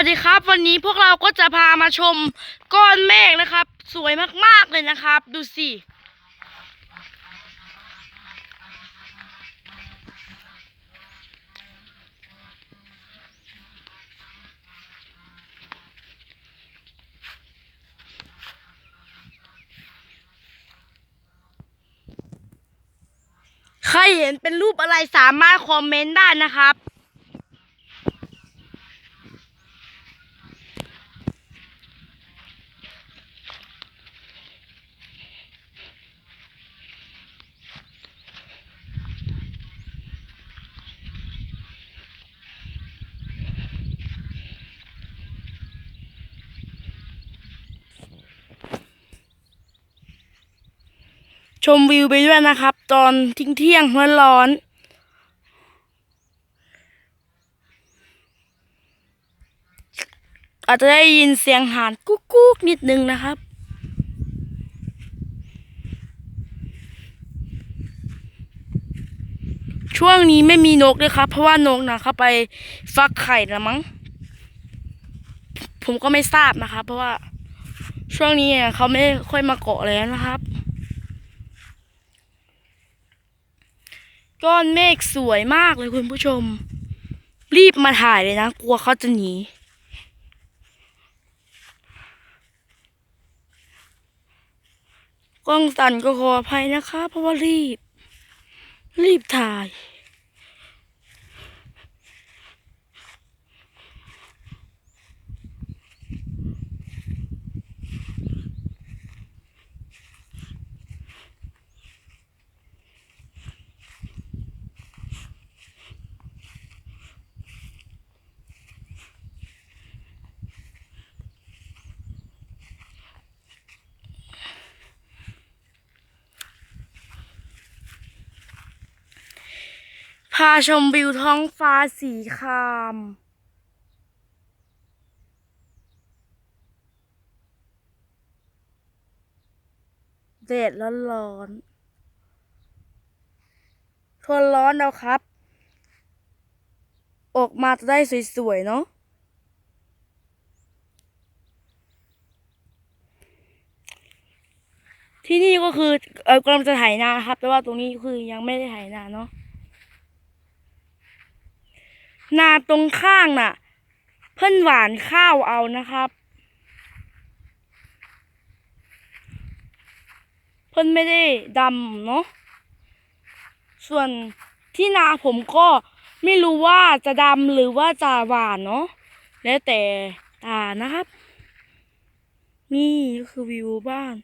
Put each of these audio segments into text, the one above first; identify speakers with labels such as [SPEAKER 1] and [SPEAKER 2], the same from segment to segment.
[SPEAKER 1] วัสดีครับ วันนี้พวกเราก็จะพามาชมก้อนเมฆนะครับ สวยมากๆเลยนะครับ ดูสิ ใครเห็นเป็นรูปอะไรสามารถคอมเมนต์ได้นะครับ ชมวิวไปด้วยนะครับ ตอนทิ้งเที่ยงร้อนร้อนอาจจะได้ยินเสียงหานกุ๊กกุ๊กนิดนึงนะครับ ช่วงนี้ไม่มีนกเลยครับ เพราะว่านกนะเข้าไปฟักไข่ล้วมั้ง ผมก็ไม่ทราบนะครับ เพราะว่าช่วงนี้เขาไม่ค่อยมาเกาะแล้วนะครับ ก้อนเมฆสวยมากเลยคุณผู้ชม รีบมาถ่ายเลยนะ กลัวเขาจะหนี กล้องสั่นก็ขออภัยนะคะ เพราะว่ารีบ รีบถ่าย พาชมวิวท้องฟ้าสีคราม แดดร้อนร้อนๆทนร้อนแล้วครับ ออกมาจะได้สวย ๆ เนาะที่นี่ก็คือเออกำลังจะไถนาครับ แต่ว่าตรงนี้คือยังไม่ได้ไถนาเนาะ นาตรงข้างน่ะ เพิ่นหวานข้าวเอานะครับ เพิ่นไม่ได้ดำเนาะส่วนที่นาผมก็ไม่รู้ว่าจะดำหรือว่าจะหวานเนาะแล้วแต่ตานะครับ นี่ก็คือวิวบ้าน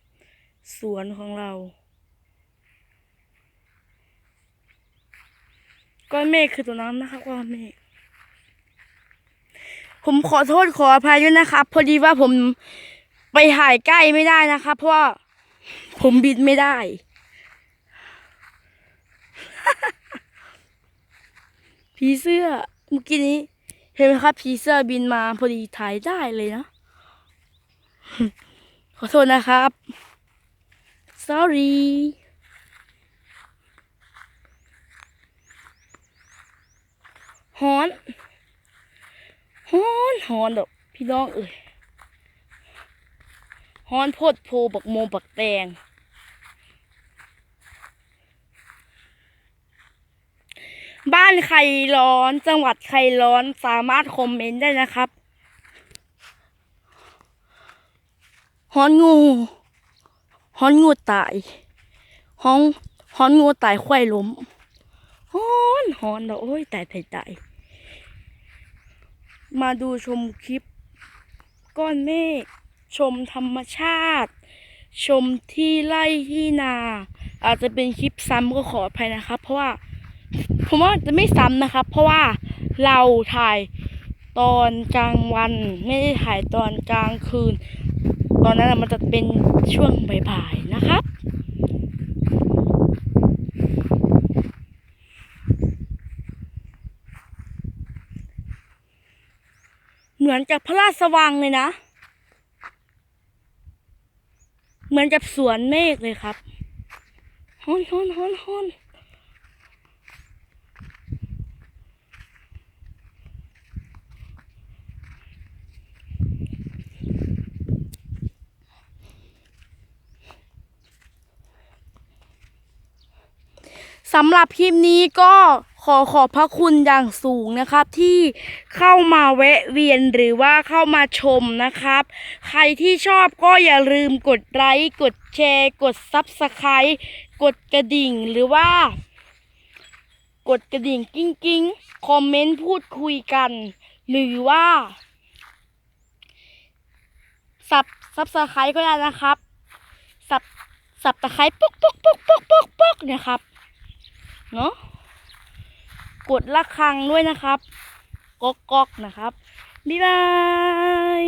[SPEAKER 1] สวนของเรา ก้อนเมฆคือตัวนั้นนะครับก้อนเมฆ ผมขอโทษขออภัยด้วยนะครับ พอดีว่าผมไปถ่ายใกล้ไม่ได้นะครับเพราะผมบินไม่ได้ ผีเสื้อเมื่อกี้นี้ เห็นไหมครับผีเสื้อบินมาพอดีถ่ายได้เลยนะ ขอโทษนะครับ sorry ฮอน ฮอนฮอนดอกพี่น้องเอ้ยฮอนโพดโพบักโมบักแตงบ้านใครร้อนจังหวัดใครร้อนสามารถคอมเมนต์ได้นะครับฮอนงูฮอนงูตายฮอนฮอนงูตายควายล้มฮอนฮอนดอกโอ้ยตายตายตาย มาดูชมคลิป ก้อนเมฆชมธรรมชาติ ชมที่ไร่ที่นา อาจจะเป็นคลิปซ้ำก็ขออภัยนะครับ เพราะว่าผมว่าจะไม่ซ้ำนะครับ เพราะว่าเราถ่ายตอนกลางวัน ไม่ได้ถ่ายตอนกลางคืน ตอนนั้นมันจะเป็นช่วงบ่ายๆนะครับ เหมือนจากพระราชวังเลยนะ เหมือนกับสวนเมฆเลยครับฮอนฮอนฮอนฮอนสำหรับคลิปนี้ก็ ขอขอบพระคุณอย่างสูงนะครับ ที่เข้ามาแวะเวียนหรือว่าเข้ามาชมนะครับ ใครที่ชอบก็อย่าลืมกดไลค์กดแชร์ กดซับสไครต์กดกระดิ่งหรือว่า กดกระดิ่งกิ้งกิ้งคอมเมนต์พูดคุยกัน หรือว่าสับซับสไครต์ก็ได้นะครับสับสับตะไคร้ปุ๊กปุ๊กปุ๊กปุ๊กปุ๊กปุ๊กเนี่ยครับเนาะ กดละครังด้วยนะครับ ก๊อกก๊อกนะครับ บ๊ายบาย